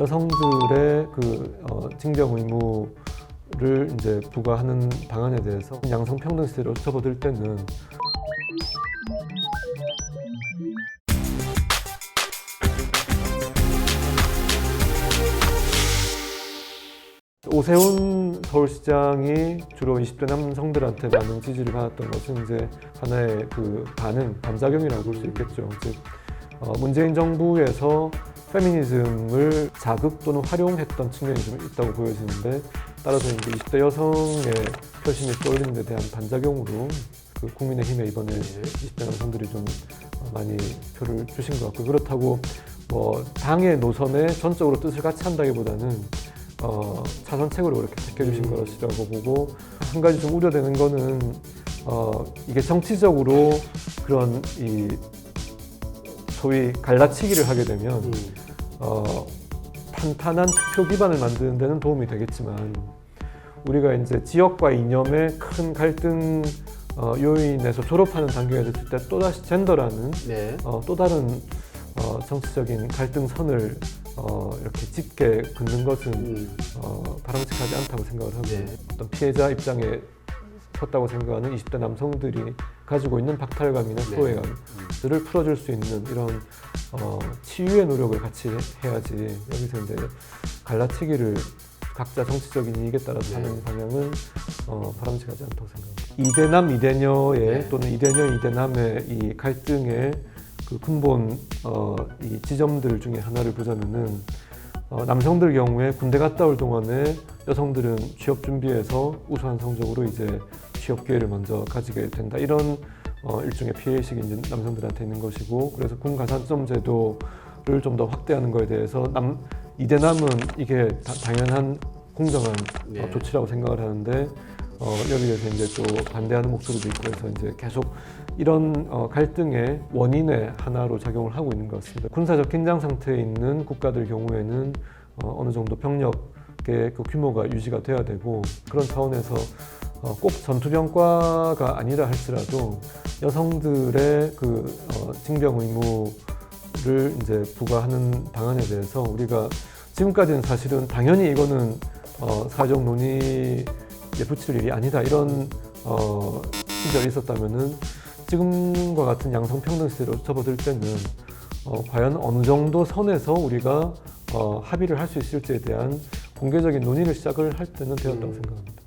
여성들의 그 어, 징병 의무를 이제 부과하는 방안에 대해서 양성 평등 시대로 접어들 때는 오세훈 서울시장이 주로 20대 남성들한테 많은 지지를 받았던 것은 이제 하나의 그 반응, 반작용이라고 볼 수 있겠죠. 즉 어, 문재인 정부에서 페미니즘을 자극 또는 활용했던 측면이 좀 있다고 보여지는데 따라서 이제 20대 여성의 혈심이 쏠리는 데 대한 반작용으로 그 국민의힘에 이번에 20대 남성들이 좀 어, 많이 표를 주신 것 같고 그렇다고 뭐 당의 노선에 전적으로 뜻을 같이 한다기보다는 어, 차선책으로 그렇게 지켜주신 음. 것이라고 보고 한 가지 좀 우려되는 거는 어, 이게 정치적으로 그런 이 소위 갈라치기를 하게 되면 음. 어, 탄탄한 투표 기반을 만드는 데는 도움이 되겠지만 우리가 이제 지역과 이념의 큰 갈등 어, 요인에서 졸업하는 단계가 됐을 때 또다시 젠더라는 네. 어, 또 다른 어, 정치적인 갈등선을 어, 이렇게 짙게 긋는 것은 음. 어, 바람직하지 않다고 생각을 하고 네. 어떤 피해자 입장에 섰다고 생각하는 20대 남성들이 가지고 있는 박탈감이나 네. 소외감들을 풀어줄 수 있는 이런 어, 치유의 노력을 같이 해야지 여기서 이제 갈라치기를 각자 정치적인 이익에 따라서 네. 하는 방향은 어, 바람직하지 않다고 생각합니다. 이대남 이대녀의 네. 또는 이대녀 이대남의 이 갈등의 그 근본 어, 이 지점들 중에 하나를 보자면은 어, 남성들 경우에 군대 갔다 올 동안에 여성들은 취업 준비에서 우수한 성적으로 이제 취업 기회를 먼저 가지게 된다 이런 어, 일종의 피해 의식이 이제 남성들한테 있는 것이고 그래서 군 가산점 제도를 좀 더 확대하는 것에 대해서 남 이대남은 이게 다- 당연한 공정한 네. 어, 조치라고 생각을 하는데 어, 여기에 대해서 이제 또 반대하는 목소리도 있고 해서 이제 계속 이런 어, 갈등의 원인의 하나로 작용을 하고 있는 것 같습니다. 군사적 긴장 상태에 있는 국가들 경우에는 어, 어느 정도 병력의 그 규모가 유지가 돼야 되고 그런 차원에서 어, 꼭 전투병과가 아니라 할지라도 여성들의 그 어, 징병 의무를 이제 부과하는 방안에 대해서 우리가 지금까지는 사실은 당연히 이거는 어, 사회적 논의에 붙일 일이 아니다 이런 어, 시절이 있었다면은 지금과 같은 양성평등 시대로 접어들 때는 어, 과연 어느 정도 선에서 우리가 어, 합의를 할 수 있을지에 대한 공개적인 논의를 시작을 할 때는 되었다고 음. 생각합니다.